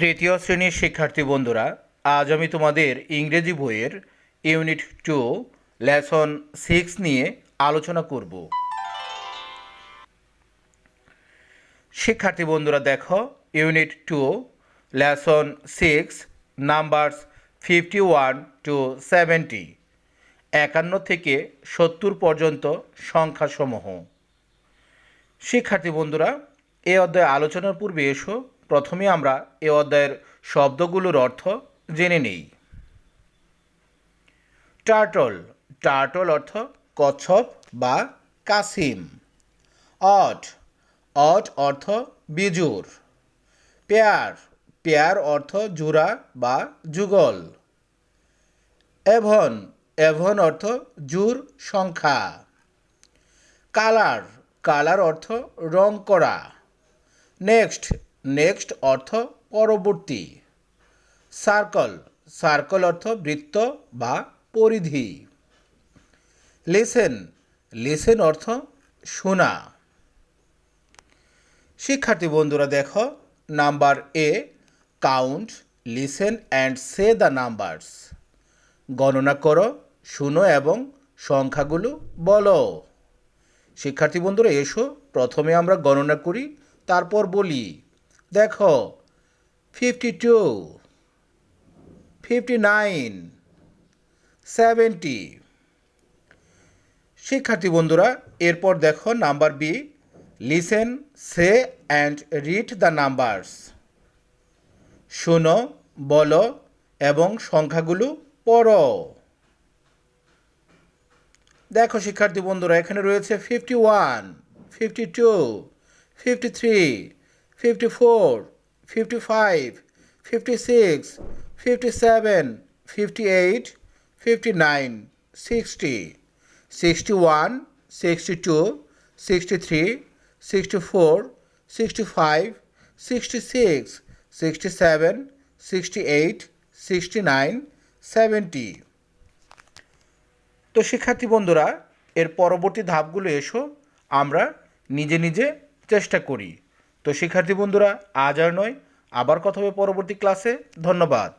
তৃতীয় শ্রেণির শিক্ষার্থী বন্ধুরা, আজ আমি তোমাদের ইংরেজি বইয়ের ইউনিট টু, লেসন সিক্স নিয়ে আলোচনা করব। শিক্ষার্থী বন্ধুরা, দেখো, unit two, lesson six, numbers fifty one to seventy, একান্ন থেকে সত্তর পর্যন্ত সংখ্যাসমূহ। শিক্ষার্থী বন্ধুরা, এ অধ্যায় আলোচনার পূর্বে এসো প্রথমে আমরা এ অধ্যায়ের শব্দগুলোর অর্থ জেনে নেই। টার্টল টার্টল অর্থ কচ্ছপ বা কাসিম। অট অট অর্থ বিজুর পেয়ার পেয়ার অর্থ জোড়া বা যুগল। এভন এভন অর্থ জুর সংখ্যা। কালার কালার অর্থ রং করা। নেক্সট নেক্সট অর্থ পরবর্তী। সার্কল সার্কল অর্থ বৃত্ত বা পরিধি। লেসেন লেসেন অর্থ শোনা শিক্ষার্থী বন্ধুরা দেখো, number A, count, listen and say the numbers. গণনা করো, শুনো এবং সংখ্যাগুলো বলো। শিক্ষার্থী বন্ধুরা, এসো, প্রথমে আমরা গণনা করি, তারপর বলি। দেখো fifty two fifty nine seventy শিক্ষার্থী বন্ধুরা, এরপর দেখো number B listen say and read the numbers শোনো, বলো এবং সংখ্যাগুলো পড়ো। দেখো শিক্ষার্থী বন্ধুরা, এখানে রয়েছে fifty one fifty two fifty three fifty four fifty five fifty six fifty seven fifty eight fifty nine sixty sixty one sixty two sixty three sixty four sixty five sixty six sixty seven sixty eight sixty nine তো শিক্ষার্থী বন্ধুরা, এর পরবর্তী ধাপগুলো এসো, আমরা নিজে নিজে চেষ্টা করি। তো শিক্ষার্থী বন্ধুরা আজ আর নয় আবার কথা হবে পরবর্তী ক্লাসে ধন্যবাদ।